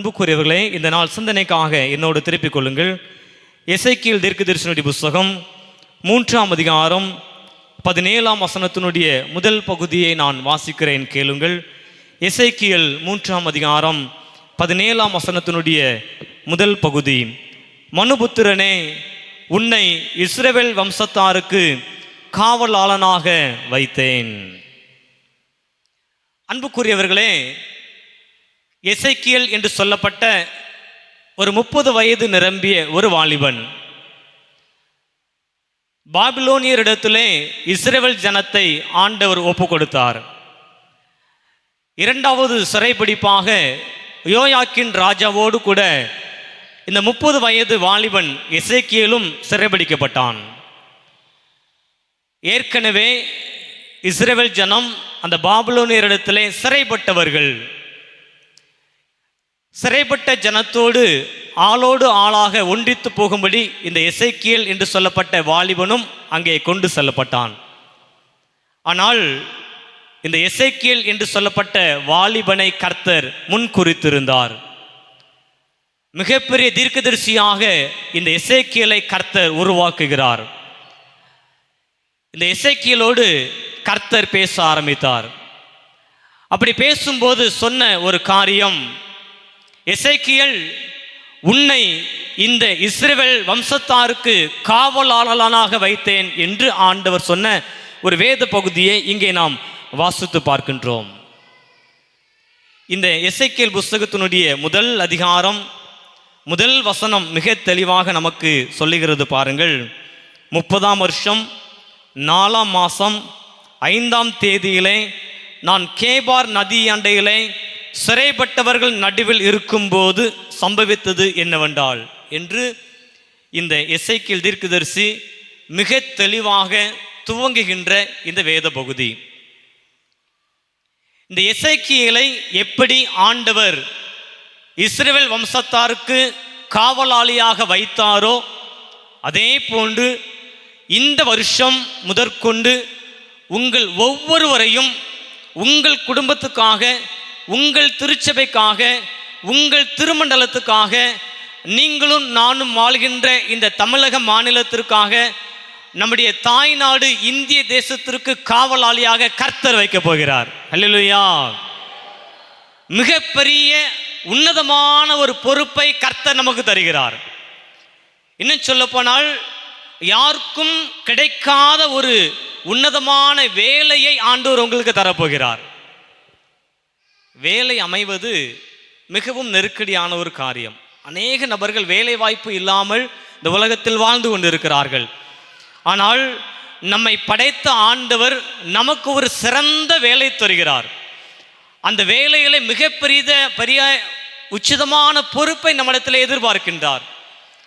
அன்புக்குரியவர்களே இந்த நாள் சிந்தனைக்காக என்னோடு திருப்பிக் கொள்ளுங்கள். இசைக்கியல் தீர்க்க தரிசனுடைய புஸ்தகம் மூன்றாம் அதிகாரம் பதினேழாம் வசனத்தினுடைய முதல் பகுதியை நான் வாசிக்கிறேன் கேளுங்கள். எசைக்கியல் மூன்றாம் அதிகாரம் பதினேழாம் வசனத்தினுடைய முதல் பகுதி. மனுபுத்திரனே உன்னை இஸ்ரவேல் வம்சத்தாருக்கு காவலாளனாக வைத்தேன். அன்புக்குரியவர்களே எசைக்கியல் என்று சொல்லப்பட்ட ஒரு முப்பது வயது நிரம்பிய ஒரு வாலிபன். பாபிலோனியரிடத்திலே இஸ்ரேல் ஜனத்தை ஆண்டவர் ஒப்பு கொடுத்தார் இரண்டாவது சிறைப்பிடிப்பாக யோயாக்கின் ராஜாவோடு கூட இந்த முப்பது வயது வாலிபன் இசைக்கியலும் சிறைபிடிக்கப்பட்டான் ஏற்கனவே இஸ்ரேல் ஜனம் அந்த பாபிலோனியரிடத்திலே சிறைப்பட்டவர்கள். சிறைப்பட்ட ஜனத்தோடு ஆளோடு ஆளாக ஒன்றித்து போகும்படி இந்த இசைக்கியல் என்று சொல்லப்பட்ட வாலிபனும் அங்கே கொண்டு செல்லப்பட்டான். ஆனால் இந்த இசைக்கியல் என்று சொல்லப்பட்ட வாலிபனை கர்த்தர் முன் குறித்திருந்தார். மிகப்பெரிய தீர்க்கதரிசியாக இந்த இசைக்கியலை கர்த்தர் உருவாக்குகிறார். இந்த இசைக்கியலோடு கர்த்தர் பேச ஆரம்பித்தார். அப்படி பேசும்போது சொன்ன ஒரு காரியம் இசைக்கியல் உன்னை இந்த இஸ்ரேல் வம்சத்தாருக்கு காவலாளனாக வைத்தேன் என்று ஆண்டவர் சொன்ன ஒரு வேத பகுதியை இங்கே நாம் வாசித்து பார்க்கின்றோம். இந்த இசைக்கியல் புஸ்தகத்தினுடைய முதல் அதிகாரம் முதல் வசனம் மிக தெளிவாக நமக்கு சொல்லுகிறது பாருங்கள். முப்பதாம் வருஷம் நாலாம் மாதம் ஐந்தாம் தேதியிலே நான் கேபார் நதி அண்டையிலே சிறைப்பட்டவர்கள் நடுவில் இருக்கும்போது சம்பவித்தது என்னவென்றால் என்று இந்த இசைக்கில் தீர்க்கதரிசி மிக தெளிவாக துவங்குகின்ற இந்த வேத பகுதி. இந்த இசைக்கியலை எப்படி ஆண்டவர் இஸ்ரேல் வம்சத்தாருக்கு காவலாளியாக வைத்தாரோ அதே போன்று இந்த வருஷம் முதற்கொண்டு உங்கள் ஒவ்வொருவரையும் உங்கள் குடும்பத்துக்காக உங்கள் திருச்சபைக்காக உங்கள் திருமண்டலத்துக்காக நீங்களும் நானும் வாழ்கின்ற இந்த தமிழக மாநிலத்திற்காக நம்முடைய தாய் நாடு இந்திய தேசத்திற்கு காவலாளியாக கர்த்தர் வைக்கப் போகிறார். அல்லா மிகப்பெரிய உன்னதமான ஒரு பொறுப்பை கர்த்தர் நமக்கு தருகிறார். இன்னும் சொல்லப்போனால் யாருக்கும் கிடைக்காத ஒரு உன்னதமான வேலையை ஆண்டவர் உங்களுக்கு தரப்போகிறார். வேலை அமைவது மிகவும் நெருக்கடியான ஒரு காரியம். அநேக நபர்கள் வேலை வாய்ப்பு இல்லாமல் இந்த உலகத்தில் வாழ்ந்து கொண்டிருக்கிறார்கள். ஆனால் நம்மை படைத்த ஆண்டவர் நமக்கு ஒரு சிறந்த வேலை தருகிறார். அந்த வேலைகளை மிகப்பெரிய பெரிய உச்சிதமான பொறுப்பை நம்மிடத்தில் எதிர்பார்க்கின்றார்.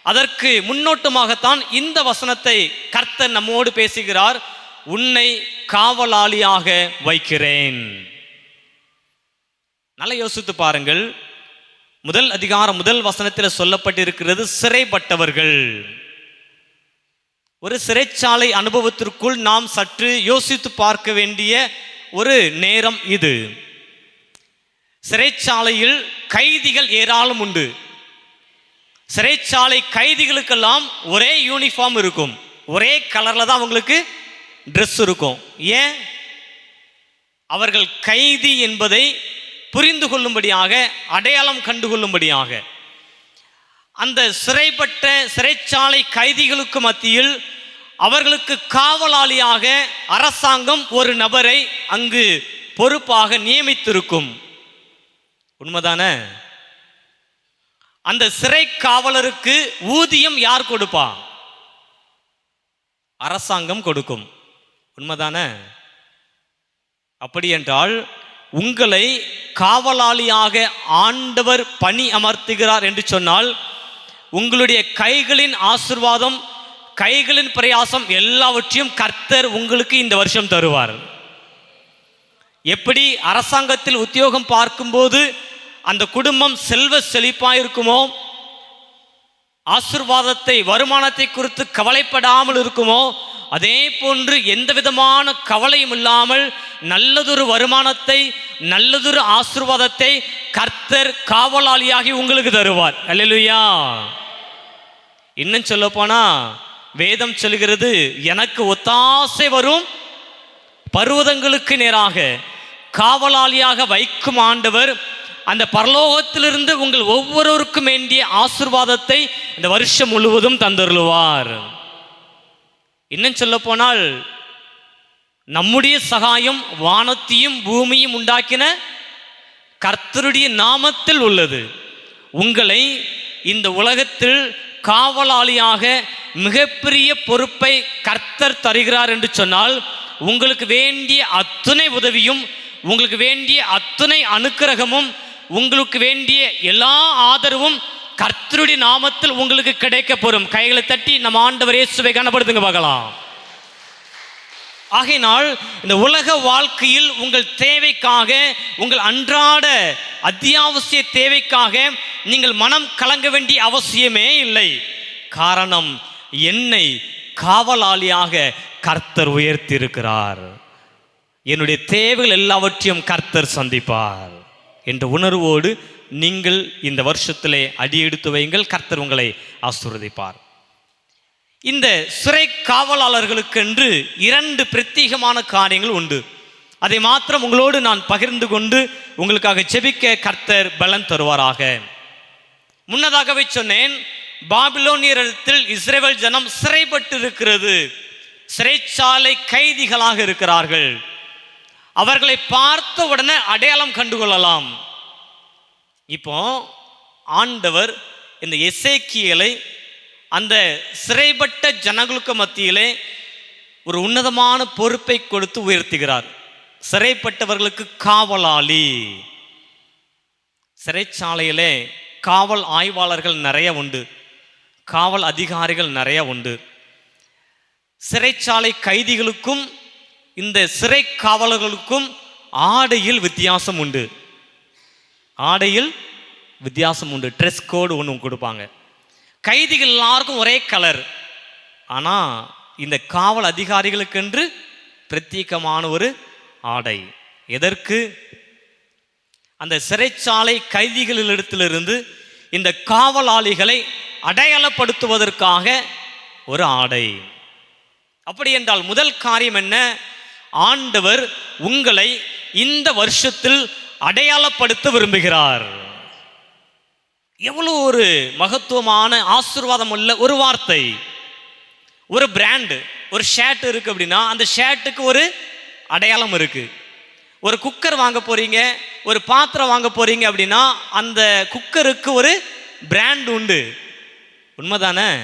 அதற்கு முன்னோட்டமாகத்தான் இந்த வசனத்தை கர்த்தர் நம்மோடு பேசுகிறார். உன்னை காவலாளியாக வைக்கிறேன். நல்லா யோசித்து பாருங்கள். முதல் அதிகாரம் முதல் வசனத்தில் சொல்லப்பட்டிருக்கிறது சிறைப்பட்டவர்கள். ஒரு சிறைச்சாலை அனுபவத்திற்குள் நாம் சற்று யோசித்து பார்க்க வேண்டிய ஒரு நேரம் இது. சிறைச்சாலையில் கைதிகள் ஏராளம் உண்டு. சிறைச்சாலை கைதிகளுக்கெல்லாம் ஒரே யூனிஃபார்ம் இருக்கும். ஒரே கலரில் தான் அவங்களுக்கு ட்ரெஸ் இருக்கும். ஏன்? அவர்கள் கைதி என்பதை புரிந்து கொள்ளும்படியாக அடையாளம் கண்டுகொள்ளும்படியாக. அந்த சிறைப்பட்ட சிறைச்சாலை கைதிகளுக்கு மத்தியில் அவர்களுக்கு காவலாளியாக அரசாங்கம் ஒரு நபரை அங்கு பொறுப்பாக நியமித்திருக்கும். உண்மைதானே? அந்த சிறை காவலருக்கு ஊதியம் யார் கொடுப்பா? அரசாங்கம் கொடுக்கும். உண்மைதானே? அப்படி என்றால் உங்களை காவலாளியாக ஆண்டவர் பணி அமர்த்துகிறார் என்று சொன்னால் உங்களுடைய கைகளின் ஆசிர்வாதம் கைகளின் பிரயாசம் எல்லாவற்றையும் கர்த்தர் உங்களுக்கு இந்த வருஷம் தருவார். எப்படி அரசாங்கத்தில் உத்தியோகம் பார்க்கும்போது அந்த குடும்பம் செல்வ செழிப்பாக இருக்குமோ ஆசிர்வாதத்தை வருமானத்தை குறித்து கவலைப்படாமல் இருக்குமோ அதே போன்று எந்த விதமான கவலையும் இல்லாமல் நல்லதொரு வருமானத்தை நல்லதொரு ஆசிர்வாதத்தை கர்த்தர் காவலாளியாகி உங்களுக்கு தருவார். அல்லேலூயா இன்னும் சொல்ல போனா வேதம் சொல்கிறது எனக்கு ஒத்தாசை வரும் பருவதங்களுக்கு நேராக காவலாளியாக வைக்கும் ஆண்டவர் அந்த பரலோகத்திலிருந்து உங்கள் ஒவ்வொருவருக்கும் வேண்டிய ஆசிர்வாதத்தை இந்த வருஷம் முழுவதும் தந்தருளுவார். இன்னும் சொல்ல போனால் நம்முடைய சகாயம் வானத்தையும் பூமியும் உண்டாக்கின கர்த்தருடைய நாமத்தில் உள்ளது. உங்களை இந்த உலகத்தில் காவலாளியாக மிகப்பெரிய பொறுப்பை கர்த்தர் தருகிறார் என்று சொன்னால் உங்களுக்கு வேண்டிய அத்துணை உதவியும் உங்களுக்கு வேண்டிய அத்துணை அனுக்கிரகமும் உங்களுக்கு வேண்டிய எல்லா ஆதரவும் கர்த்தருடைய நாமத்தில் உங்களுக்கு கிடைக்க போறும். கைகளை தட்டி நம்ம ஆண்டவர் இயேசுவை கனப்படுத்துங்க பார்க்கலாம். ஆகையினால் இந்த உலக வாழ்க்கையில் உங்கள் தேவைக்காக உங்கள் அன்றாட அத்தியாவசிய தேவைக்காக நீங்கள் மனம் கலங்க வேண்டிய அவசியமே இல்லை. காரணம் என்னை காவலாளியாக கர்த்தர் உயர்த்தியிருக்கிறார். என்னுடைய தேவைகள் எல்லாவற்றையும் கர்த்தர் சந்திப்பார். என்ற உணர்வோடு நீங்கள் இந்த வருஷத்திலே அடியெடுத்து வையுங்கள் கர்த்தர் உங்களை ஆசுரதிப்பார் இந்த சிறை காவலாளர்களுக்கென்று இரண்டு பிரத்யேகமான காரியங்கள் உண்டு. அதை மாத்திரம் உங்களோடு நான் பகிர்ந்து கொண்டு உங்களுக்காக செபிக்க கர்த்தர் பலன் தருவாராக. முன்னதாகவே சொன்னேன் பாபிலோனியரிடத்தில் இஸ்ரேல் ஜனம் சிறைப்பட்டு இருக்கிறது சிறைச்சாலை கைதிகளாக இருக்கிறார்கள். அவர்களை பார்த்த உடனே அடையாளம் கண்டுகொள்ளலாம். இப்போ ஆண்டவர் இந்த எசேக்கியலை அந்த சிறைப்பட்ட ஜனங்களுக்கு மத்தியிலே ஒரு உன்னதமான பொறுப்பை கொடுத்து உயர்த்துகிறார். சிறைப்பட்டவர்களுக்கு காவலாளி. சிறைச்சாலையிலே காவல் ஆய்வாளர்கள் நிறைய உண்டு. காவல் அதிகாரிகள் நிறைய உண்டு. சிறைச்சாலை கைதிகளுக்கும் இந்த சிறை காவலர்களுக்கும் ஆடையில் வித்தியாசம் உண்டு. ஆடையில் வித்தியாசம் உண்டு. ட்ரெஸ் கோடு ஒன்று கொடுப்பாங்க. கைதிகள் எல்லாருக்கும் ஒரே கலர் ஆனால் இந்த காவல் அதிகாரிகளுக்கென்று பிரத்யேகமான ஒரு ஆடை. எதற்கு? அந்த சிறைச்சாலை கைதிகளிடத்திலிருந்து இந்த காவலாளிகளை அடையாளப்படுத்துவதற்காக ஒரு ஆடை. அப்படி என்றால் முதல் காரியம் என்ன? ஆண்டவர் உங்களை இந்த வருஷத்தில் அடையாளப்படுத்த விரும்புகிறார். எவ்வளவு ஒரு மகத்துவமான ஆசீர்வாதம் உள்ள ஒரு வார்த்தை ஒரு பிராண்டு ஒரு ஷர்ட் இருக்கு அப்படின்னா அந்த ஷர்ட்டுக்கு ஒரு அடையாளம் இருக்கு. ஒரு குக்கர் வாங்க போறீங்க ஒரு பாத்திரம் வாங்க போறீங்க அப்படின்னா அந்த குக்கருக்கு ஒரு பிராண்ட் உண்டு. உண்மைதானே?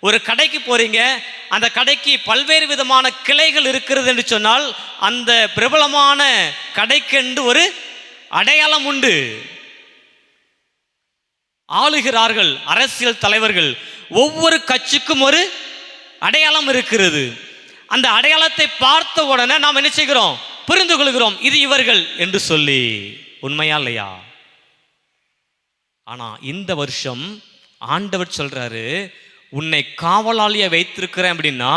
ஒரு கடைக்கு போறீங்க அந்த கடைக்கு பல்வேறு விதமான கிளைகள் இருக்கிறது என்று சொன்னால் அந்த பிரபலமான கடைக்கென்று ஒரு அடையாளம் உண்டு. ஆளுகிறார்கள் அரசியல் தலைவர்கள் ஒவ்வொரு கட்சிக்கும் ஒரு அடையாளம் இருக்கிறது. அந்த அடையாளத்தை பார்த்த உடனே நாம் என்ன செய்கிறோம்? புரிந்து கொள்கிறோம் இது இவர்கள் என்று சொல்லி. உண்மையா இல்லையா? ஆனா இந்த வருஷம் ஆண்டவர் சொல்றாரு உன்னை காவலாளியை வைத்திருக்கிறேன் அப்படின்னா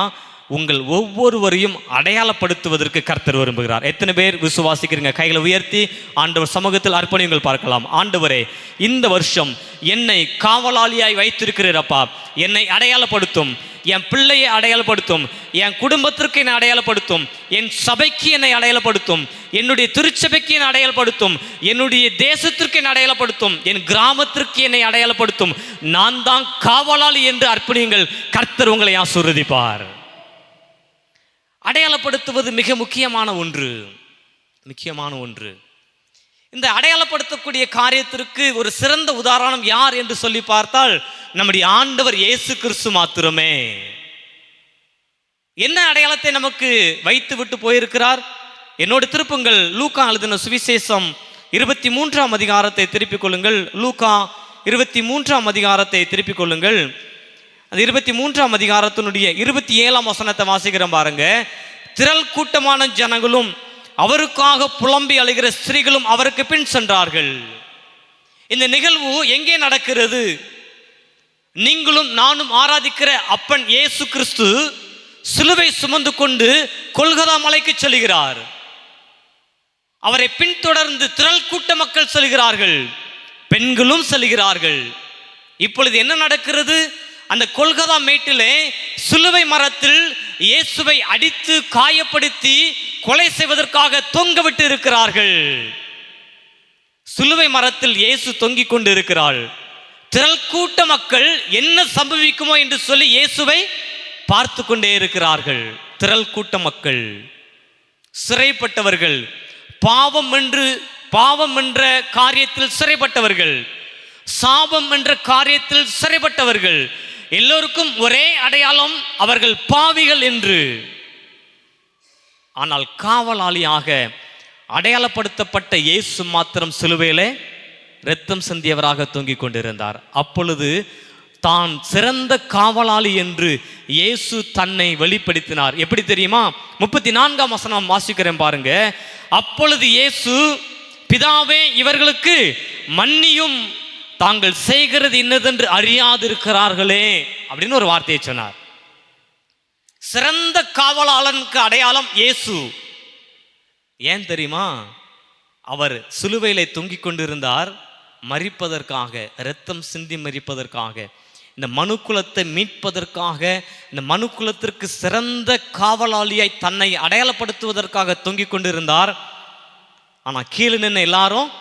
உங்கள் ஒவ்வொருவரையும் அடையாளப்படுத்துவதற்கு கர்த்தர் விரும்புகிறார். எத்தனை பேர் விசுவாசிக்கிறீங்க? கைகளை உயர்த்தி ஆண்டவர் சமூகத்தில் அர்ப்பணியுங்கள் பார்க்கலாம். ஆண்டவரே இந்த வருஷம் என்னை காவலாளியாய் வைத்திருக்கிறீரப்பா என்னை அடையாளப்படுத்தும். என் பிள்ளையை அடையாளப்படுத்தும். என் குடும்பத்திற்கு என்னை அடையாளப்படுத்தும். என் சபைக்கு என்னை அடையாளப்படுத்தும். என்னுடைய திருச்சபைக்கு என்னை அடையாளப்படுத்தும். என்னுடைய தேசத்திற்கு என்னை அடையாளப்படுத்தும். என் கிராமத்திற்கு என்னை அடையாளப்படுத்தும். நான் தான் காவலாளி என்று அர்ப்பணியுங்கள். கர்த்தர் உங்களை ஆசீர்வதிப்பார். அடையாளப்படுத்துவது மிக முக்கியமான ஒன்று. முக்கியமான ஒன்று. இந்த அடையாளப்படுத்தக்கூடிய காரியத்திற்கு ஒரு சிறந்த உதாரணம் யார் என்று சொல்லி பார்த்தால் நம்முடைய ஆண்டவர் இயேசு கிறிஸ்து மாத்திரமே. என்ன அடையாளத்தை நமக்கு வைத்து விட்டு போயிருக்கிறார்? என்னோடு திருப்புங்கள் லூக்கா எழுதின சுவிசேஷம் இருபத்தி மூன்றாம் அதிகாரத்தை திருப்பிக் கொள்ளுங்கள். லூக்கா இருபத்தி மூன்றாம் அதிகாரத்தை திருப்பிக் கொள்ளுங்கள். அந்த இருபத்தி மூன்றாம் அதிகாரத்தினுடைய இருபத்தி ஏழாம் வசனத்தை வாசிக்கிறோம் பாருங்க. திரள் கூட்டமான ஜனங்களும் அவருக்காக புலம்பி அழுகிற ஸ்திரீகளும் அவருக்கு பின் சென்றார்கள். இந்த நிகழ்வு எங்கே நடக்கிறது? நீங்களும் நானும் ஆராதிக்கிற அப்பன் இயேசு கிறிஸ்து சிலுவை சுமந்து கொண்டு கொல்கதா மலைக்கு செல்கிறார். அவரை பின்தொடர்ந்து திரள் கூட்ட மக்கள் செல்கிறார்கள். பெண்களும் செல்கிறார்கள். இப்பொழுது என்ன நடக்கிறது? அந்த கொல்கதா மேட்டிலே சிலுவை மரத்தில் இயேசுவை அடித்து காயப்படுத்தி கொலை செய்வதற்காக தொங்கவிட்டு இருக்கிறார்கள். சிலுவை மரத்தில் இயேசு தொங்கிக் கொண்டு இருக்கிறாள் திரள் கூட்ட மக்கள் என்ன சம்பவிக்குமோ என்று சொல்லி இயேசுவை பார்த்து கொண்டே இருக்கிறார்கள். திரள் கூட்ட மக்கள் சிறைப்பட்டவர்கள் பாவம் என்று பாவம் என்ற காரியத்தில் சிறைப்பட்டவர்கள் சாபம் என்ற காரியத்தில் சிறைப்பட்டவர்கள் எல்லோருக்கும் ஒரே அடையாளம் அவர்கள் பாவிகள் என்று. ஆனால் காவலாளியாக அடையாளப்படுத்தப்பட்ட இயேசு மாத்திரம் சிலுவையிலே ரத்தம் சிந்தியவராக தூங்கிக் கொண்டிருந்தார். அப்பொழுது தான் சிறந்த காவலாளி என்று இயேசு தன்னை வெளிப்படுத்தினார். எப்படி தெரியுமா? முப்பத்தி நான்காம் வசனம் வாசிக்கிறேன் பாருங்க. அப்பொழுது இயேசு பிதாவே இவர்களுக்கு மன்னியும் தாங்கள் செய்கிறது இன்னதென்று அறியாதிருக்கிறார்களே அப்படின்னு ஒரு வார்த்தையை சொன்னார். சிறந்த காவலாளனுக்கு அடையாளம் இயேசு. ஏன் தெரியுமா? அவர் சிலுவையிலே தொங்கிக் கொண்டிருந்தார் மறிப்பதற்காக இரத்தம் சிந்தி மறிப்பதற்காக இந்த மனுக்குலத்தை மீட்பதற்காக இந்த மனுக்குலத்திற்கு சிறந்த காவலாளியாய் தன்னை அடையாளப்படுத்துவதற்காக தொங்கிக் கொண்டிருந்தார். ஆனால் கீழே நின்று எல்லாரும்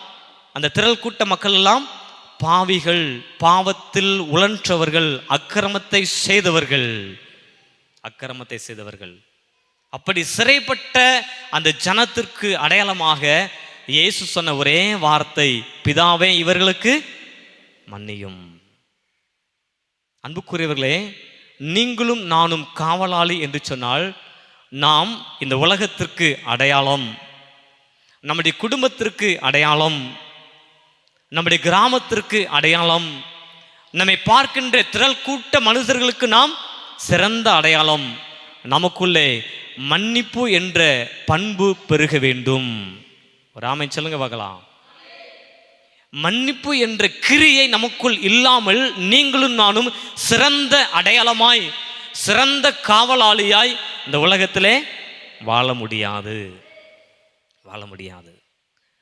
அந்த திரள் கூட்ட மக்கள் எல்லாம் பாவிகள் பாவத்தில் உழன்றவர்கள் அக்கிரமத்தை செய்தவர்கள். அக்கிரமத்தை செய்தவர்கள். அப்படி சிறைப்பட்ட அந்த ஜனத்திற்கு அடையாளமாக இயேசு சொன்ன ஒரே வார்த்தை பிதாவே இவர்களுக்கு மன்னியும். அன்புக்குரியவர்களே நீங்களும் நானும் காவலாளி என்று சொன்னால் நாம் இந்த உலகத்திற்கு அடையாளம் நம்முடைய குடும்பத்திற்கு அடையாளம் நம்முடைய கிராமத்திற்கு அடையாளம் நம்மை பார்க்கின்ற திரள் கூட்ட மனிதர்களுக்கு நாம் சிறந்த அடையாளம். நமக்குள்ளே மன்னிப்பு என்ற பண்பு பெருக வேண்டும். ராமை சொல்லுங்க பார்க்கலாம். மன்னிப்பு என்ற கிரியை நமக்குள் இல்லாமல் நீங்களும் நானும் சிறந்த அடையாளமாய் சிறந்த காவலாளியாய் இந்த உலகத்திலே வாழ முடியாது. வாழ முடியாது.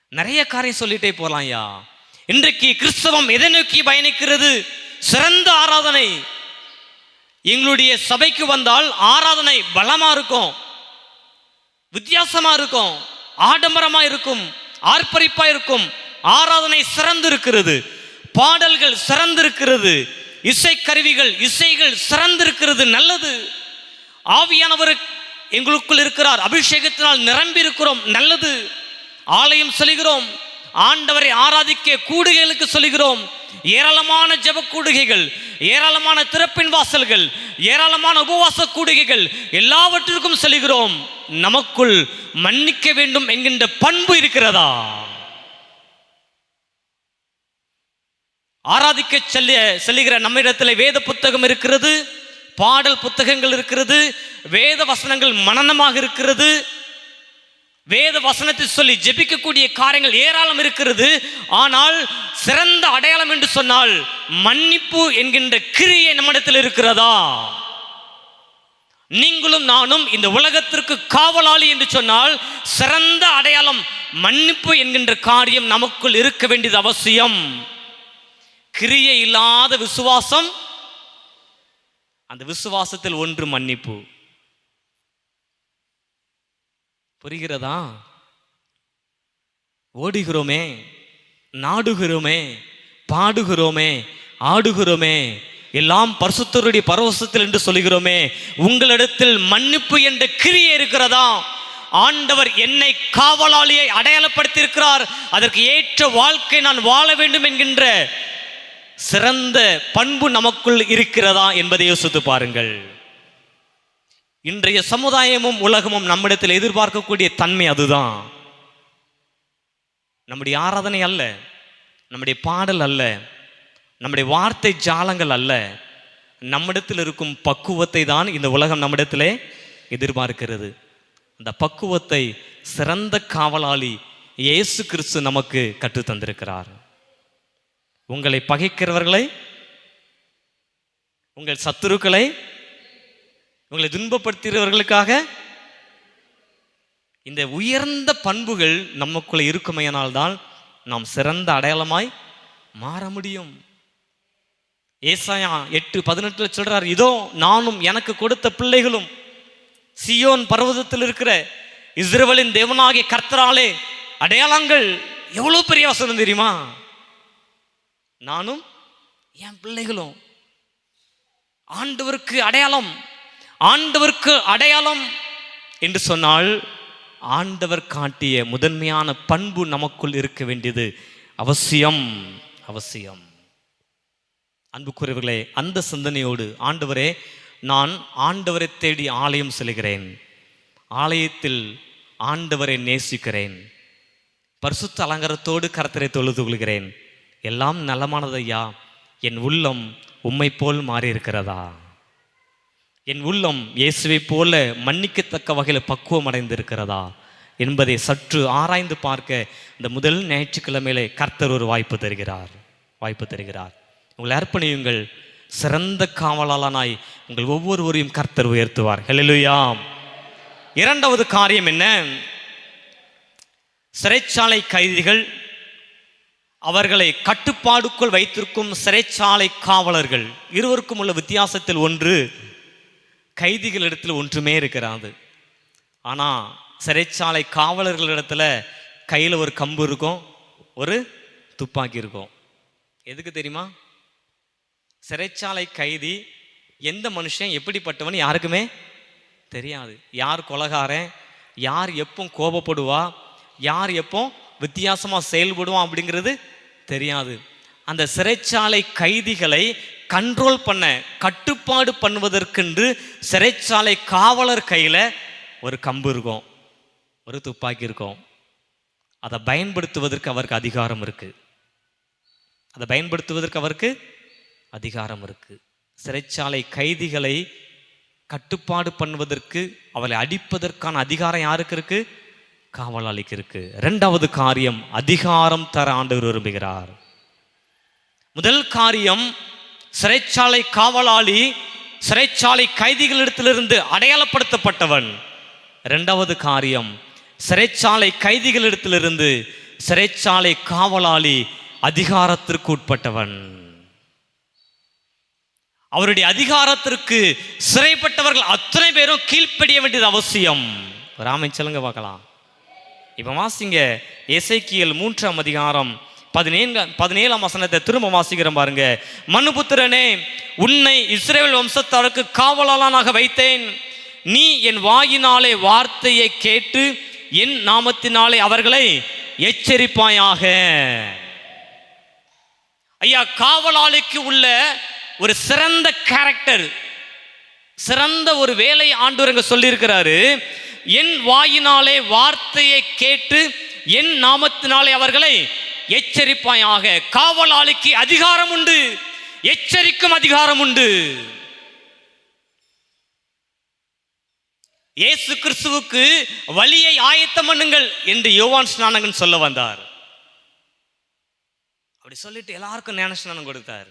நிறைய காரியம் சொல்லிட்டே போகலாம் ஐயா இன்றைக்கு கிறிஸ்தவம் எதை நோக்கி பயணிக்கிறது? சிறந்த ஆராதனை. எங்களுடைய சபைக்கு வந்தால் ஆராதனை பலமாக இருக்கும். வித்தியாசமாக இருக்கும். ஆடம்பரமாக இருக்கும். ஆர்ப்பரிப்பாக இருக்கும். ஆராதனை சிறந்திருக்கிறது. பாடல்கள் சிறந்திருக்கிறது. இசைக்கருவிகள் இசைகள் சிறந்திருக்கிறது. நல்லது. ஆவியானவர் எங்களுக்குள் இருக்கிறார். அபிஷேகத்தினால் நிரம்பி இருக்கிறோம் நல்லது. ஆலயம் செல்கிறோம். ஆண்டவரை ஆராதிக்க கூடுகைகளுக்கு சொல்கிறோம் ஏராளமான ஜப கூடுகைகள் ஏராளமான திறப்பின் வாசல்கள் ஏராளமான உபவாச கூடுகைகள் எல்லாவற்றிற்கும் செல்கிறோம் நமக்குள் மன்னிக்க வேண்டும் என்கின்ற பண்பு இருக்கிறதா? ஆராதிக்க செல்ல செல்லுகிற நம்மிடத்தில் வேத புத்தகம் இருக்கிறது பாடல் புத்தகங்கள் இருக்கிறது வேத வசனங்கள் மனனமாக இருக்கிறது வேத வசனத்தை சொல்லி ஜெபிக்கக்கூடிய காரியங்கள் ஏராளம் இருக்கிறது. ஆனால் சிறந்த அடையாளம் என்று சொன்னால் மன்னிப்பு என்கின்ற கிரியை நம்மிடத்தில் இருக்கிறதா? நீங்களும் நானும் இந்த உலகத்திற்கு காவலாளி என்று சொன்னால் சிறந்த அடையாளம் மன்னிப்பு என்கின்ற காரியம் நமக்குள் இருக்க வேண்டியது அவசியம். கிரியை இல்லாத விசுவாசம் அந்த விசுவாசத்தில் ஒன்று மன்னிப்பு. புரிகிறதா? ஓடுகிறோமே நாடுகிறோமே பாடுகிறோமே ஆடுகிறோமே எல்லாம் பரிசுத்தருடைய பரவசத்தில் என்று சொல்லுகிறோமே உங்களிடத்தில் மன்னிப்பு என்ற கிரியை இருக்கிறதா? ஆண்டவர் என்னை காவலாளியை அடையாளப்படுத்தியிருக்கிறார். அதற்கு ஏற்ற வாழ்க்கை நான் வாழ வேண்டும் என்கின்ற சிறந்த பண்பு நமக்குள் இருக்கிறதா என்பதை யோசித்து பாருங்கள். இன்றைய சமுதாயமும் உலகமும் நம்மிடத்தில் எதிர்பார்க்கக்கூடிய தன்மை அதுதான். நம்முடைய ஆராதனை அல்ல நம்முடைய பாடல் அல்ல நம்முடைய வார்த்தை ஜாலங்கள் அல்ல. நம்மிடத்தில் இருக்கும் பக்குவத்தை தான் இந்த உலகம் நம்மிடத்திலே எதிர்பார்க்கிறது. அந்த பக்குவத்தை சிறந்த காவலாளி இயேசு கிறிஸ்து நமக்கு கற்றுத்தந்திருக்கிறார் உங்களை பகைக்கிறவர்களை உங்கள் சத்துருக்களை உங்களை துன்பப்படுத்துகிறவர்களுக்காக இந்த உயர்ந்த பண்புகள் நமக்குள்ள இருக்குமையானால்தான் நாம் சிறந்த அடையாளமாய் மாற முடியும். ஏசாயா எட்டு பதினெட்டுல சொல்றார் இதோ நானும் எனக்கு கொடுத்த பிள்ளைகளும் சியோன் பர்வதத்தில் இருக்கிற இஸ்ரவலின் தேவனாகிய கர்த்தராலே அடையாளங்கள் எவ்வளவு பெரிய வசனம் தெரியுமா? நானும் என் பிள்ளைகளும் ஆண்டவருக்கு அடையாளம் ஆண்டவருக்கு அடையாளம் என்று சொன்னால் ஆண்டவர் காட்டிய முதன்மையான பண்பு நமக்குள் இருக்க வேண்டியது அவசியம் அவசியம். அன்புக்குரியவர்களே அந்த சிந்தனையோடு ஆண்டவரே நான் ஆண்டவரை தேடி ஆலயம் செல்கிறேன். ஆலயத்தில் ஆண்டவரை நேசிக்கிறேன். பரிசுத்த அலங்காரத்தோடு கரத்தரை தொழுது கொள்கிறேன். எல்லாம் நலமானதையா? என் உள்ளம் உம்மை போல் மாறியிருக்கிறதா? என் உள்ளம் இயேசுவை போல மன்னிக்கத்தக்க வகையில் பக்குவம் அடைந்திருக்கிறதா என்பதை சற்று ஆராய்ந்து பார்க்க இந்த முதல் ஞாயிற்றுக்கிழமையிலே கர்த்தர் ஒரு வாய்ப்பு தருகிறார். வாய்ப்பு தருகிறார். உங்களை அர்ப்பணியுங்கள். சிறந்த காவலாளனாய் உங்கள் ஒவ்வொருவரையும் கர்த்தர் உயர்த்துவார். ஹalleluya இரண்டாவது காரியம் என்ன? சிறைச்சாலை கைதிகள் அவர்களை கட்டுப்பாடுக்குள் வைத்திருக்கும் சிறைச்சாலை காவலர்கள். இருவருக்கும் உள்ள வித்தியாசத்தில் ஒன்று கைதிகளிடத்தில் ஒன்றுமே இருக்கிறாது. ஆனால் சிறைச்சாலை காவலர்களிடத்துல கையில் ஒரு கம்பு இருக்கும் ஒரு துப்பாக்கி இருக்கும். எதுக்கு தெரியுமா? சிறைச்சாலை கைதி எந்த மனுஷன் எப்படிப்பட்டவன் யாருக்குமே தெரியாது. யார் கொலகாரன் யார் எப்போ கோபப்படுவா யார் எப்போ வித்தியாசமாக செயல்படுவான் அப்படிங்கிறது தெரியாது. அந்த சிறைச்சாலை கைதிகளை கண்ட்ரோல் பண்ண கட்டுப்பாடு பண்ணுவதற்கென்று சிறைச்சாலை காவலர் கையில் ஒரு கம்பு இருக்கும் ஒரு துப்பாக்கி இருக்கும். அதை பயன்படுத்துவதற்கு அவருக்கு அதிகாரம் இருக்கு. அதை பயன்படுத்துவதற்கு அவருக்கு அதிகாரம் இருக்கு. சிறைச்சாலை கைதிகளை கட்டுப்பாடு பண்ணுவதற்கு அவளை அடிப்பதற்கான அதிகாரம் யாருக்கு இருக்கு? காவலாளிக்கு இருக்கு. ரெண்டாவது காரியம் அதிகாரம் தர ஆண்டவர் விரும்புகிறார். முதல் காரியம் சிறைச்சாலை காவலாளி சிறைச்சாலை கைதிகளிடத்திலிருந்து அடையாளப்படுத்தப்பட்டவன். இரண்டாவது காரியம் சிறைச்சாலை கைதிகளிடத்திலிருந்து சிறைச்சாலை காவலாளி அதிகாரத்திற்கு உட்பட்டவன். அவருடைய அதிகாரத்திற்கு சிறைப்பட்டவர்கள் அத்தனை பேரும் கீழ்ப்படிய வேண்டியது அவசியம். ராமை சொல்லுங்க பார்க்கலாம். இப்போ வாசிங்க இசைக்கியல் மூன்றாம் அதிகாரம் பதினேழு பதினேழாம் வசனத்தை திரும்ப வாசிக்கிறோம் பாருங்க. மனுபுத்திரனே உன்னை இஸ்ரேல் வம்சத்தாருக்கு காவலாளனாக வைத்தேன். நீ என் வாயினாலே வார்த்தையை கேட்டு என் நாமத்தினாலே அவர்களை எச்சரிப்பாயாக. ஐயா காவலாளிக்கு உள்ள ஒரு சிறந்த கேரக்டர் சிறந்த ஒரு வேலை ஆண்டவருங்க சொல்லியிருக்கிறாரு. என் வாயினாலே வார்த்தையை கேட்டு என் நாமத்தினாலே அவர்களை எச்சரிப்பாயாக காவலாளிக்கு அதிகாரம் உண்டு எச்சரிக்கும் அதிகாரம் உண்டு இயேசு கிறிஸ்துவுக்கு வழியை ஆயத்தம் பண்ணுங்கள் என்று யோவான் ஸ்நானகன் சொல்ல வந்தார். அப்படி சொல்லிட்டு எல்லாருக்கும் ஞான ஸ்நானம் கொடுத்தார்.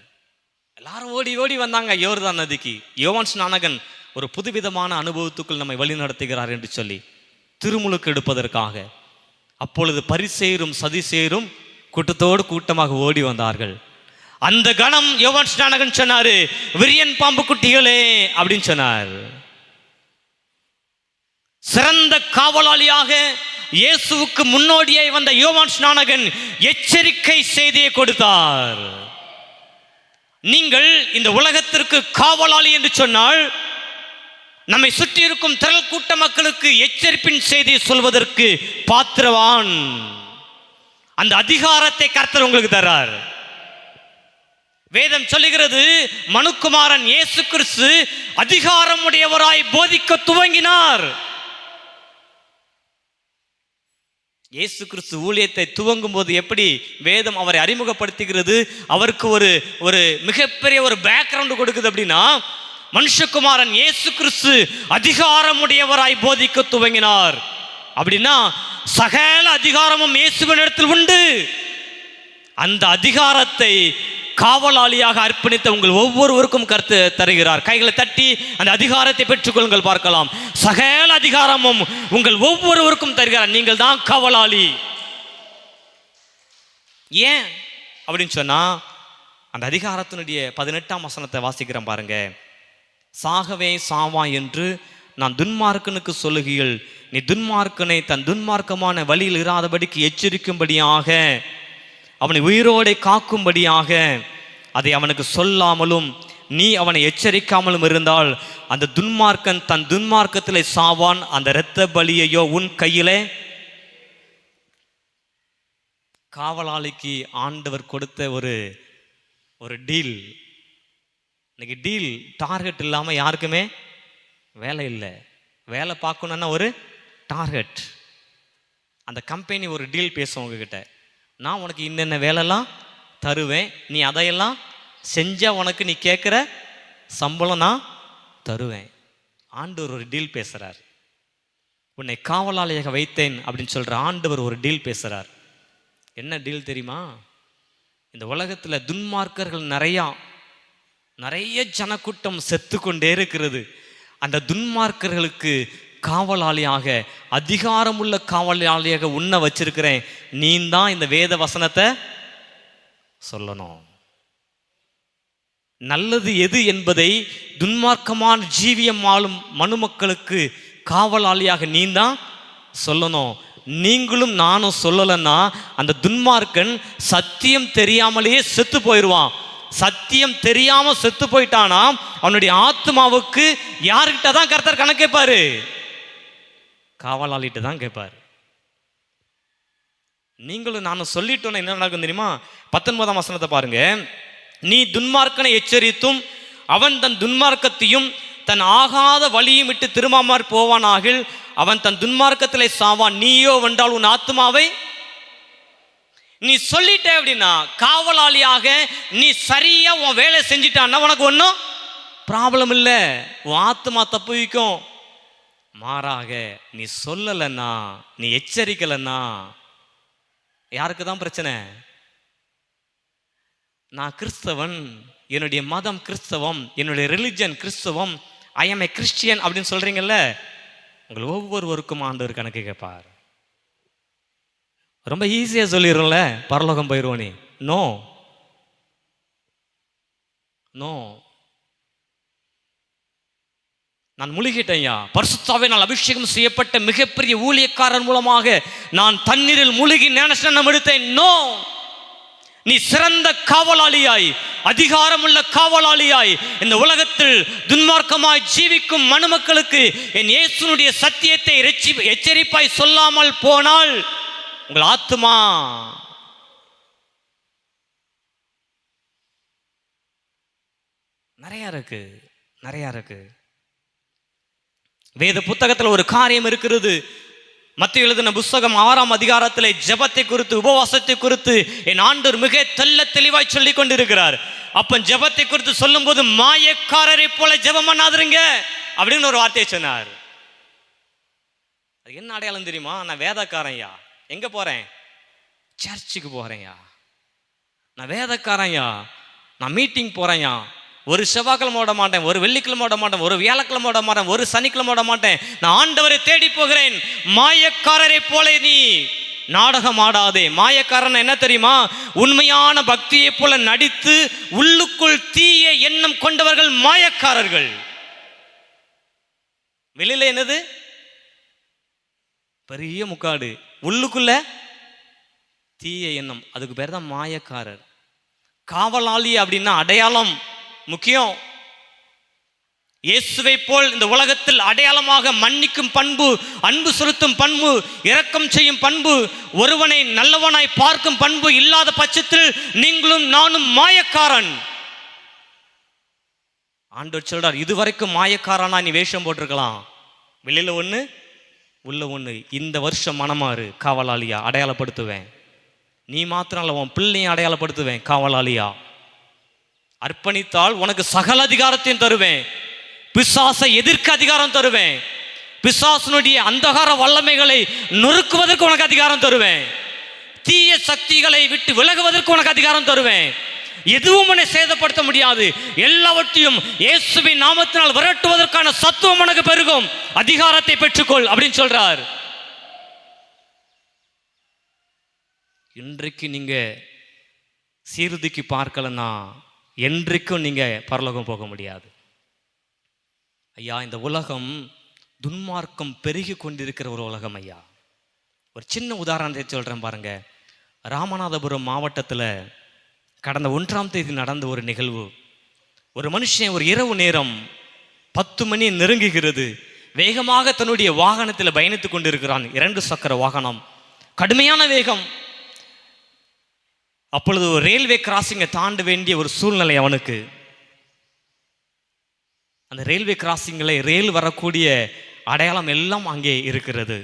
எல்லாரும் ஓடி ஓடி வந்தாங்க யோர்தான் நதிக்கு. யோவான் ஸ்நானகன் ஒரு புதுவிதமான அனுபவத்துக்குள் நம்மை வழி நடத்துகிறார் என்று சொல்லி திருமுழுக்கு எடுப்பதற்காக. அப்பொழுது பரிசேரும் சதிசேரும் கூட்டத்தோடு கூட்டமாக ஓடி வந்தார்கள். அந்த கணம் யோவான் ஸ்நானகன் சொன்னாரு விரியன் பாம்பு குட்டிகளே அப்படின்னு சொன்னார். சிறந்த காவலாளியாக இயேசுவுக்கு முன்னோடியாய் வந்த யோவான் ஸ்நானகன் எச்சரிக்கை செய்தியை கொடுத்தார். நீங்கள் இந்த உலகத்திற்கு காவலாளி என்று சொன்னால் நம்மை சுற்றி இருக்கும் திரள் கூட்ட மக்களுக்கு எச்சரிப்பின் செய்தியை சொல்வதற்கு பாத்திரவான். அந்த அதிகாரத்தை கர்த்தர் உங்களுக்கு தர்றார். வேதம் சொல்லுகிறது மனுக்குமாரன் இயேசு கிறிஸ்து அதிகாரம் உடையவராய் போதிக்க துவங்கினார். இயேசு கிறிஸ்து ஊழியத்தை துவங்கும் போது எப்படி வேதம் அவரை அறிமுகப்படுத்துகிறது? அவருக்கு ஒரு ஒரு மிகப்பெரிய ஒரு பேக்ரவுண்ட் கொடுக்குது அப்படின்னா மனுஷகுமாரன் இயேசு கிறிஸ்து அதிகாரமுடையவராய் போதிக்க துவங்கினார். அப்படின்னா சகல அதிகாரமும் இயேசுவின் இடத்தில் உண்டு. அந்த அதிகாரத்தை காவலாளியாக அர்ப்பணித்த உங்கள் ஒவ்வொருவருக்கும் கருத்து தருகிறார். கைகளை தட்டி அந்த அதிகாரத்தை பெற்றுக்கொள்ளுங்கள் பார்க்கலாம். சகல அதிகாரமும் உங்கள் ஒவ்வொருவருக்கும் தருகிறார். நீங்கள் தான் காவலாளி. ஏன் அப்படின்னு சொன்னா அந்த அதிகாரத்தினுடைய பதினெட்டாம் வசனத்தை வாசிக்கிறேன் பாருங்க. சாகவே சாவா என்று நான் துன்மார்க்கனுக்கு சொல்லுகையில் நீ துன்மார்க்கனை தன் துன்மார்க்கமான வழியில் இராதபடிக்கு எச்சரிக்கும்படியாக அவனை உயிரோடை காக்கும்படியாக அதை அவனுக்கு சொல்லாமலும் நீ அவனை எச்சரிக்காமலும் இருந்தால் அந்த துன்மார்க்கன் தன் துன்மார்க்கத்தில் சாவான் அந்த இரத்த பலியையோ உன் கையிலே? காவலாளிக்கு ஆண்டவர் கொடுத்த ஒரு ஒரு டீல் இன்னைக்கு டீல் டார்கெட் இல்லாமல் யாருக்குமே வேலை இல்லை. வேலை பார்க்கணுன்னா ஒரு டார்கெட். அந்த கம்பெனி ஒரு டீல் பேசும் உங்ககிட்ட. நான் உனக்கு இன்னென்ன வேலைலாம் தருவேன் நீ அதையெல்லாம் செஞ்சால் உனக்கு நீ கேட்குற சம்பளம் நான் தருவேன். ஆண்டவர் ஒரு டீல் பேசுகிறார் உன்னை காவலாளியாக வைத்தேன் அப்படின்னு சொல்கிற ஆண்டவர் ஒரு டீல் பேசுகிறார் என்ன டீல் தெரியுமா? இந்த உலகத்தில் துன்மார்க்கர்கள் நிறையா நிறைய ஜனக்கூட்டம் செத்து கொண்டே இருக்கிறது. அந்த துன்மார்க்கர்களுக்கு காவலாளியாக அதிகாரமுள்ள காவலாளியாக உன்னை வச்சிருக்கிறேன். நீ தான் இந்த வேத வசனத்தை சொல்லணும். நல்லது எது என்பதை துன்மார்க்கமான ஜீவியம் ஆளும் மனுமக்களுக்கு காவலாளியாக நீ தான் சொல்லணும். நீங்களும் நானும் சொல்லலைன்னா அந்த துன்மார்க்கன் சத்தியம் தெரியாமலேயே செத்து போயிடுவான் சத்தியம் தெரியாம செத்து போயிட்டானா அவனுடைய ஆத்மாவுக்கு யாருக்கிட்ட தான் கர்த்தர் கணக்கேப்பாரு காவலாளிட்டு காவலாளிகிட்ட தான் கேட்பாரு. நீங்களும் நானும் சொல்லிட்டோன்னு என்ன நடக்கும் தெரியுமா? பத்தொன்பதாம் வசனத்தை பாருங்க. நீ துன்மார்க்கனை எச்சரித்தும் அவன் தன் துன்மார்க்கத்தையும் தன் ஆகாத வழியும் விட்டு திரும்பாமற் போவானாகில் அவன் தன் துன்மார்க்கத்திலே சாவான். நீயோ வென்றால் உன் ஆத்மாவை நீ சொல்லிட்ட அப்படின்னா காவலாளியாக நீ சரியா உன் வேலை செஞ்சிட்டான்னா உனக்கு ஒன்றும் ப்ராப்ளம் இல்லை. உன் ஆத்மா தப்புவிக்கும் மாறாக நீ சொல்லலைன்னா நீ எச்சரிக்கலைன்னா யாருக்கு தான் பிரச்சனை? நான் கிறிஸ்தவன் என்னுடைய மதம் கிறிஸ்தவம் என்னுடைய ரிலிஜன் கிறிஸ்தவம் ஐ எம் ஏ கிறிஸ்டியன் அப்படின்னு சொல்கிறீங்கல்ல உங்கள் ஒவ்வொருவருக்கும் ஆண்டவர் கணக்கு கேட்பார். ரொம்ப ஈஸியாக சொல்லிடுறோம்ல பரலோகம் போயிடுவோம் நீ. நோ நோ நான் முழுகிட்டேன்யா. பரிசுத்தாவே நான் அபிஷேகம் செய்யப்பட்ட மிகப்பெரிய ஊழியக்காரன் மூலமாக நான் தண்ணீரில் முழுகி ஞானஸ்நானம் எடுத்தேன். நோ நீ சிறந்த காவலாளியாய் அதிகாரமுள்ள காவலாளியாய் இந்த உலகத்தில் துன்மார்க்கமாய் ஜீவிக்கும் மனுமக்களுக்கு என் இயேசுனுடைய சத்தியத்தை எச்சரிப்பாய் சொல்லாமல் போனால் உங்கள் ஆத்துமா? நிறையா இருக்கு. நிறையா இருக்கு. வேத புத்தகத்தில் ஒரு காரியம் இருக்கிறது. மத்திய எழுதின புஸ்தகம் ஆறாம் அதிகாரத்தில் ஜெபத்தை குறித்து உபவாசத்தை குறித்து என் ஆண்டவர் மிக தெல்ல தெளிவாய் சொல்லி கொண்டிருக்கிறார். அப்ப ஜெபத்தை குறித்து சொல்லும்போது மாயக்காரரை போல ஜெபம் பண்ணாதுருங்க அப்படின்னு ஒரு வார்த்தையை சொன்னார். அது என்ன அடையாளம் தெரியுமா? நான் வேதக்காரன்யா. எங்க போறேன்? சர்ச்சுக்கு போறேன்யா. நான் வேதக்காரன்யா. நான் மீட்டிங் போறேன்யா. ஒரு செவ்வாய்க்கிழமை ஓட மாட்டேன் ஒரு வெள்ளிக்கிழமை ஓட மாட்டேன் ஒரு வியாழக்கிழமை ஓட மாட்டேன் ஒரு சனிக்கிழமை ஓட மாட்டேன். நான் ஆண்டவரை தேடி போகிறேன். மாயக்காரரை போல நீ நாடகம் ஆடாதே. மாயக்காரன் என்ன தெரியுமா? உண்மையான பக்தியை போல நடித்து உள்ளுக்குள் தீய எண்ணம் கொண்டவர்கள் மாயக்காரர்கள். வெளியில என்னது? பெரிய முக்காடு. உள்ளுக்குள்ள தீய எண்ணம். அதுக்கு பேர் தான் மாயக்காரர். காவலாளி அப்படின்னா அடையாளம். முக்கியம். இயேசுவை போல் இந்த உலகத்தில் அடையாளமாக மன்னிக்கும் பண்பு அன்பு செலுத்தும் பண்பு இரக்கம் செய்யும் பண்பு ஒருவனை நல்லவனாய் பார்க்கும் பண்பு இல்லாத பட்சத்தில் நீங்களும் நானும் மாயக்காரன். ஆண்டவர் சொல்றார் இதுவரைக்கும் மாயக்காரனா நீ வேஷம் போட்டிருக்கலாம். வெளியில ஒண்ணு உள்ள ஒண்ணு. இந்த வருஷம் மனமாறு காவலாளியா அடையாளப்படுத்துவேன். நீ மாத்திரம் இல்ல உன் பிள்ளையும் அடையாளப்படுத்துவேன் காவலாளியா. அர்ப்பணித்தால் உனக்கு சகல அதிகாரத்தையும் தருவேன். பிசாசை எதிர்க்க அதிகாரம் தருவேன். பிசாசனுடைய அந்தகார வல்லமைகளை நொறுக்குவதற்கு உனக்கு அதிகாரம் தருவேன். தீய சக்திகளை விட்டு விலகுவதற்கு உனக்கு அதிகாரம் தருவேன். எதுவும் உன்னை சேதப்படுத்த முடியாது. எல்லாவற்றையும் இயேசுவின் நாமத்தினால் விரட்டுவதற்கான சத்துவம் உனக்கு பெருகும். அதிகாரத்தை பெற்றுக்கொள் அப்படின்னு சொல்றார். இன்றைக்கு நீங்க சீர்திக்கு பார்க்கலன்னா என்றைக்கும் நீங்கள் பரலோகம் போக முடியாது. ஐயா இந்த உலகம் துன்மார்க்கம் பெருகி கொண்டிருக்கிற ஒரு உலகம் ஐயா. ஒரு சின்ன உதாரணத்தை சொல்கிறேன் பாருங்க. ராமநாதபுரம் மாவட்டத்தில் கடந்த ஒன்றாம் தேதி நடந்த ஒரு நிகழ்வு. ஒரு மனுஷன் ஒரு இரவு நேரம் பத்து மணி நெருங்குகிறது. வேகமாக தன்னுடைய வாகனத்தில் பயணித்துக் கொண்டிருக்கிறான். இரண்டு சக்கர வாகனம். கடுமையான வேகம். அப்பொழுது ஒரு ரயில்வே கிராசிங்கை தாண்ட வேண்டிய ஒரு சூழ்நிலை அவனுக்கு. அந்த ரயில்வே கிராசிங்கில் ரயில் வரக்கூடிய அடையாளம் எல்லாம் அங்கே இருக்கிறது.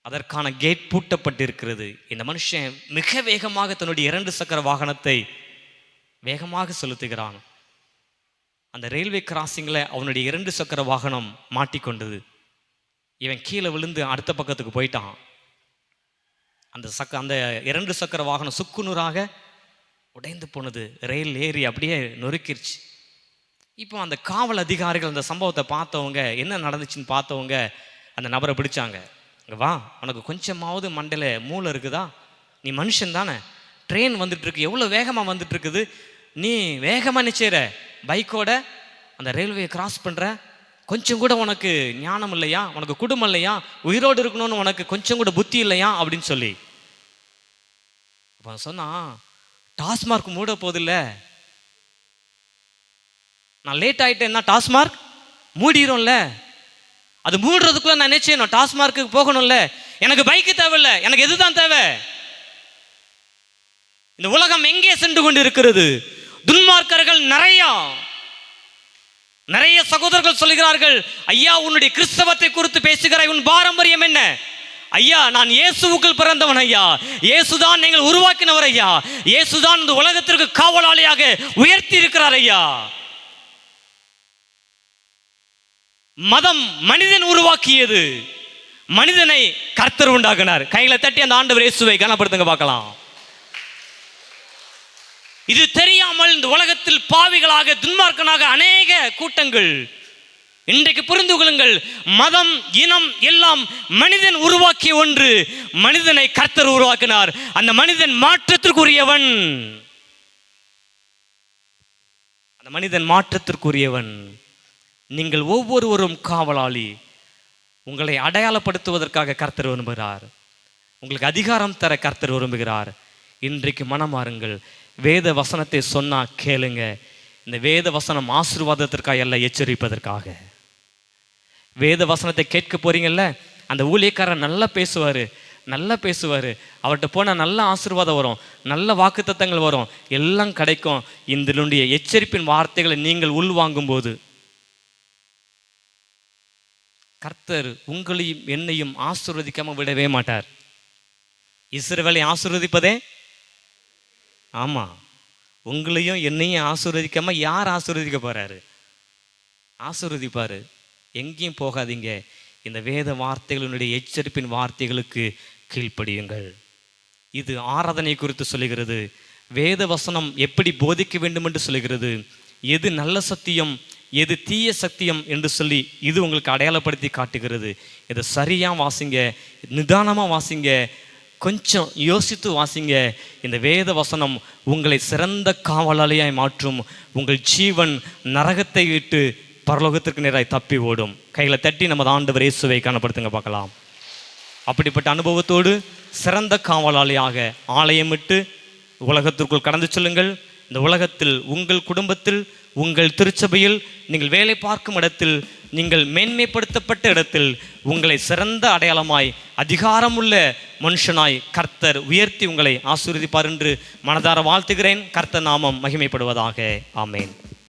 அதற்கான கேட் பூட்டப்பட்டிருக்கிறது. இந்த மனுஷன் மிக வேகமாக தன்னுடைய இரண்டு சக்கர வாகனத்தை வேகமாக செலுத்துகிறான். அந்த ரயில்வே கிராசிங்கில் அவனுடைய இரண்டு சக்கர வாகனம் மாட்டிக்கொண்டது. இவன் கீழே விழுந்து அடுத்த பக்கத்துக்கு போயிட்டான். அந்த சக்க அந்த இரண்டு சக்கர வாகனம் சுக்குநூறாக உடைந்து போனது. ரயில் ஏறி அப்படியே நொறுக்கிருச்சு. இப்போ அந்த காவல் அதிகாரிகள் அந்த சம்பவத்தை பார்த்தவங்க என்ன நடந்துச்சுன்னு பார்த்தவங்க அந்த நபரை பிடிச்சாங்க. வா உனக்கு கொஞ்சமாவது மண்டையில் மூளை இருக்குதா? நீ மனுஷன் தானே. ட்ரெயின் வந்துட்டுருக்கு எவ்வளோ வேகமாக வந்துட்டுருக்குது? நீ வேகமாக நிச்சயிற பைக்கோட அந்த ரயில்வே கிராஸ் பண்ணுற கொஞ்சம் கூட உனக்கு ஞானம் இல்லையா? உனக்கு குடும்பம் இல்லையா? உயிரோடு இருக்கணும்னு உனக்கு கொஞ்சம் கூட புத்தி இல்லையா? அப்படின்னு சொல்லி. அப்போ சொன்னா டாஸ்மார்க் மூட போதில்ல. நான் லேட் ஆயிட்டேன்னா டாஸ்மார்க்? மூடிடும்ல அது மூடுறதுக்குள்ள நான் நினைச்சேன் டாஸ்மார்க்கு போகணும்ல. எனக்கு பைக்கு தேவையில்ல. எனக்கு எதுதான் தேவை? இந்த உலகம் எங்கே சென்று கொண்டு இருக்கிறது துன்மார்க்கர்கள் நிறையா. நிறைய சகோதரர்கள் சொல்கிறார்கள் ஐயா உன்னுடைய கிறிஸ்தவத்தை குறித்து பேசுகிறாய் உன் பாரம்பரியம் என்ன? ஐயா நான் இயேசுவுக்குள் பிறந்தவன் ஐயா. இயேசுதான் நீங்கள் உருவாக்கினவர் ஐயா. இயேசுதான் இந்த உலகத்திற்கு காவலாளியாக உயர்த்தி இருக்கிறார் ஐயா. மதம் மனிதன் உருவாக்கியது. மனிதனை கர்த்தர் உண்டாக்கினார். கைகளை தட்டி அந்த ஆண்டவர் இயேசுவை கனப்படுத்துங்க பார்க்கலாம். இது தெரியாமல் இந்த உலகத்தில் பாவிகளாக துன்மார்க்கனாக அநேக கூட்டங்கள். இன்றைக்கு புரிந்து கொள்ளுங்கள் மதம் இனம் எல்லாம் மனிதன் உருவாக்கிய ஒன்று. மனிதனை கர்த்தர் உருவாக்கினார். அந்த மனிதன் மாற்றத்திற்குரியவன். அந்த மனிதன் மாற்றத்திற்குரியவன். நீங்கள் ஒவ்வொருவரும் காவலாளி. உங்களை அடையாளப்படுத்துவதற்காக கர்த்தர் விரும்புகிறார். உங்களுக்கு அதிகாரம் தர கர்த்தர் விரும்புகிறார். இன்றைக்கு மனமாறுங்கள். வேத வசனத்தை சொன்னால் கேளுங்க. இந்த வேத வசனம் ஆசீர்வாதத்திற்காக எல்லாம் எச்சரிப்பதற்காக. வேத வசனத்தை கேட்க போறீங்கல்ல அந்த ஊழியக்காரர் நல்லா பேசுவார் நல்லா பேசுவார். அவர்கிட்ட போனால் நல்ல ஆசீர்வாதம் வரும் நல்ல வாக்குத்தத்தங்கள் வரும். எல்லாம் கிடைக்கும். இதனுடைய எச்சரிப்பின் வார்த்தைகளை நீங்கள் உள்வாங்கும் போது கர்த்தர் உங்களையும் என்னையும் ஆசிர்வதிக்காமல் விடவே மாட்டார். இஸ்ரவேலை ஆசீர்வதிப்பதே ஆமாம் உங்களையும் என்னையும் ஆசீர்வதிக்காமல் யார் ஆசீர்வதிக்க போகிறாரு ஆசீர்வதிப்பார். எங்கேயும் போகாதீங்க. இந்த வேத வார்த்தைகளினுடைய எச்சரிப்பின் வார்த்தைகளுக்கு கீழ்ப்படியுங்கள். இது ஆராதனை குறித்து சொல்லுகிறது. வேத வசனம் எப்படி போதிக்க வேண்டும் என்று சொல்லுகிறது. எது நல்ல சத்தியம் எது தீய சத்தியம் என்று சொல்லி இது உங்களுக்கு அடையாளப்படுத்தி காட்டுகிறது. இதை சரியாக வாசிங்க நிதானமாக வாசிங்க கொஞ்சம் யோசித்து வாசிங்க. இந்த வேத வசனம் உங்களை சிறந்த காவலாளியாய் மாற்றும். உங்கள் ஜீவன் நரகத்தை விட்டு பரலோகத்திற்கு நேராய் தப்பி ஓடும். கைகளை தட்டி நமது ஆண்டவர் இயேசுவை காணப்படுத்துங்க பார்க்கலாம். அப்படிப்பட்ட அனுபவத்தோடு சிறந்த காவலாளியாக ஆலயமிட்டு உலகத்திற்குள் கடந்து செல்லுங்கள். இந்த உலகத்தில் உங்கள் குடும்பத்தில் உங்கள் திருச்சபையில் நீங்கள் வேலை பார்க்கும் இடத்தில் நீங்கள் மேன்மைப்படுத்தப்பட்ட இடத்தில் உங்களை சிறந்த அடையாளமாய் அதிகாரமுள்ள மனுஷனாய் கர்த்தர் உயர்த்தி உங்களை ஆசீர்வதிப்பார் என்று மனதார வாழ்த்துகிறேன். கர்த்தர் நாமம் மகிமைப்படுவதாக. ஆமேன்.